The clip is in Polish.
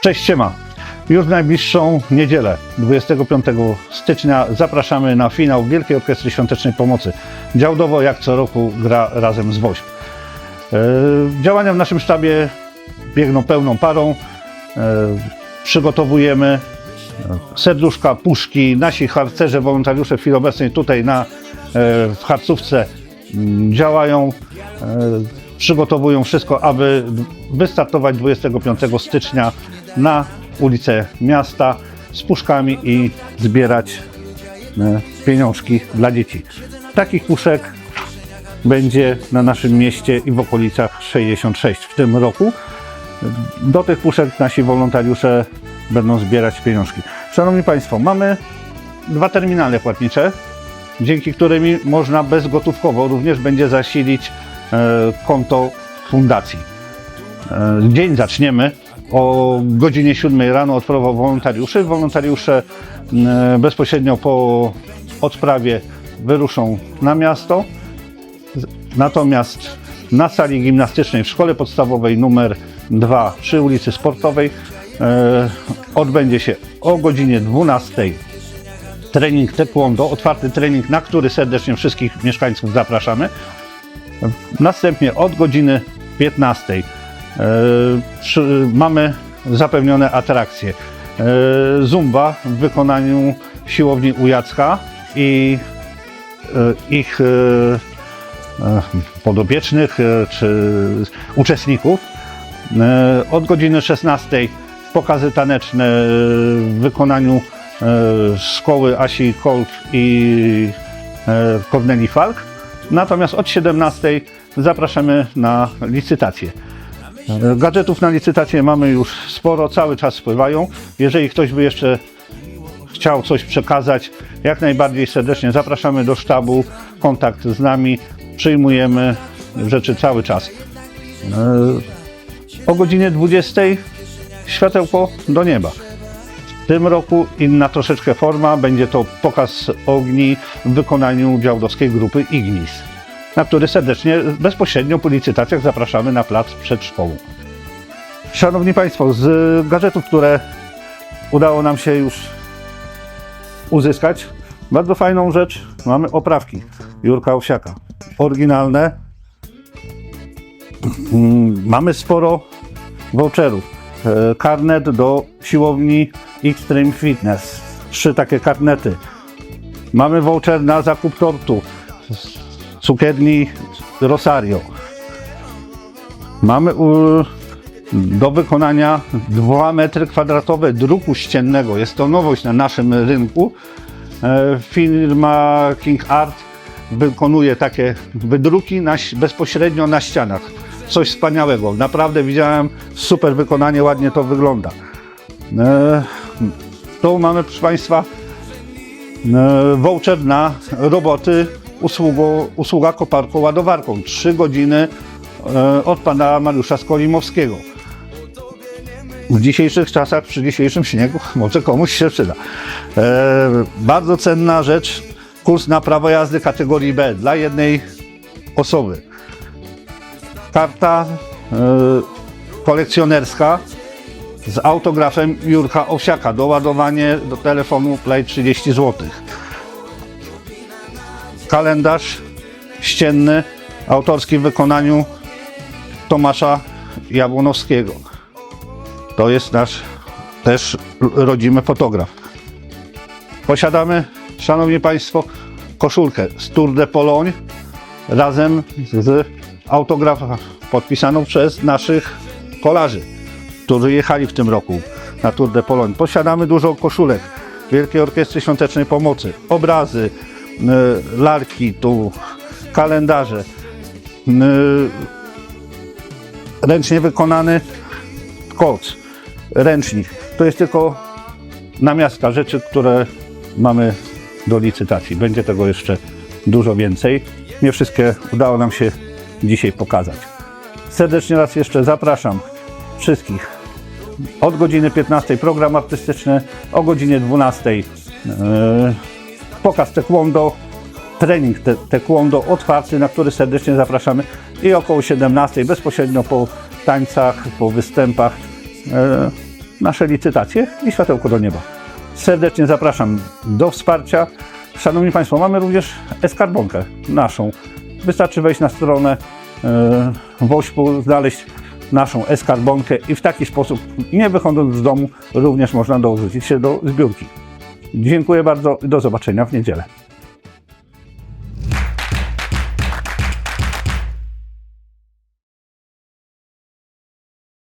Cześć, siema. Już w najbliższą niedzielę, 25 stycznia, zapraszamy na finał Wielkiej Orkiestry Świątecznej Pomocy. Działdowo, jak co roku, gra razem z WOŚP. E, Działania w naszym sztabie biegną pełną parą. E, Przygotowujemy e, serduszka, puszki. Nasi harcerze, wolontariusze w chwili obecnej tutaj na, w harcówce mm, działają. Przygotowują wszystko, aby wystartować 25 stycznia na ulicę miasta z puszkami i zbierać e, pieniążki dla dzieci. Takich puszek będzie na naszym mieście i w okolicach 66 w tym roku. Do tych puszek nasi wolontariusze będą zbierać pieniążki. Szanowni Państwo, mamy dwa terminale płatnicze, dzięki którymi można bezgotówkowo również będzie zasilić e, konto fundacji. E, Dzień zaczniemy o godzinie 7 rano od prowa wolontariuszy. Wolontariusze e, bezpośrednio po odprawie wyruszą na miasto. Natomiast na sali gimnastycznej w szkole podstawowej numer 2 przy ulicy Sportowej e, odbędzie się o godzinie 12 trening taekwondo, otwarty trening, na który serdecznie wszystkich mieszkańców zapraszamy. Następnie od godziny 15 e, przy, mamy zapewnione atrakcje. E, Zumba w wykonaniu siłowni Ujacka i e, ich e, e, podobiecznych e, czy uczestników. E, Od godziny 16 pokazy taneczne e, w wykonaniu e, szkoły Asi Kolb i e, Korneli Falk. Natomiast od 17 zapraszamy na licytację. Gadżetów na licytację mamy już sporo, cały czas spływają. Jeżeli ktoś by jeszcze chciał coś przekazać, jak najbardziej serdecznie zapraszamy do sztabu, kontakt z nami, przyjmujemy rzeczy cały czas. E, O godzinie 20 światełko do nieba. W tym roku inna troszeczkę forma, będzie to pokaz ogni w wykonaniu działdowskiej grupy Ignis, na który serdecznie bezpośrednio po licytacjach zapraszamy na plac przed szkołą. Szanowni Państwo, z gadżetów, które udało nam się już uzyskać. Bardzo fajną rzecz. Mamy oprawki Jurka Owsiaka. Oryginalne. Mm, Mamy sporo voucherów. E, Karnet do siłowni Extreme Fitness. Trzy takie karnety. Mamy voucher na zakup tortu cukierni Rosario. Mamy u, do wykonania 2 metry kwadratowe druku ściennego. Jest to nowość na naszym rynku. E, Firma King Art wykonuje takie wydruki na, bezpośrednio na ścianach. Coś wspaniałego. Naprawdę widziałem super wykonanie, ładnie to wygląda. E, Tu mamy, proszę Państwa, e, voucher na roboty usługo, usługa koparką-ładowarką. 3 godziny e, od pana Mariusza Skolimowskiego. W dzisiejszych czasach, przy dzisiejszym śniegu, może komuś się przyda. E, bardzo cenna rzecz, kurs na prawo jazdy kategorii B dla jednej osoby. Karta e, kolekcjonerska z autografem Jurka Owsiaka. Doładowanie do telefonu Play 30 zł. Kalendarz ścienny, autorski w wykonaniu Tomasza Jabłonowskiego. To jest nasz też rodzimy fotograf. Posiadamy, Szanowni Państwo, koszulkę z Tour de Pologne razem z autografem podpisaną przez naszych kolarzy, którzy jechali w tym roku na Tour de Pologne. Posiadamy dużo koszulek Wielkiej Orkiestry Świątecznej Pomocy, obrazy, larki, tu kalendarze, y, ręcznie wykonany koc, ręcznik. To jest tylko namiastka rzeczy, które mamy do licytacji. Będzie tego jeszcze dużo więcej. Nie wszystkie udało nam się dzisiaj pokazać. Serdecznie raz jeszcze zapraszam wszystkich. Od godziny 15 program artystyczny, o godzinie 12 yy, pokaz taekwondo, trening te, taekwondo otwarty, na który serdecznie zapraszamy i około 17 bezpośrednio po tańcach, po występach e, nasze licytacje i światełko do nieba. Serdecznie zapraszam do wsparcia. Szanowni Państwo, mamy również e-skarbonkę naszą. Wystarczy wejść na stronę e, znaleźć naszą e-skarbonkę i w taki sposób, nie wychodząc z domu, również można dorzucić się do zbiórki. Dziękuję bardzo i do zobaczenia w niedzielę.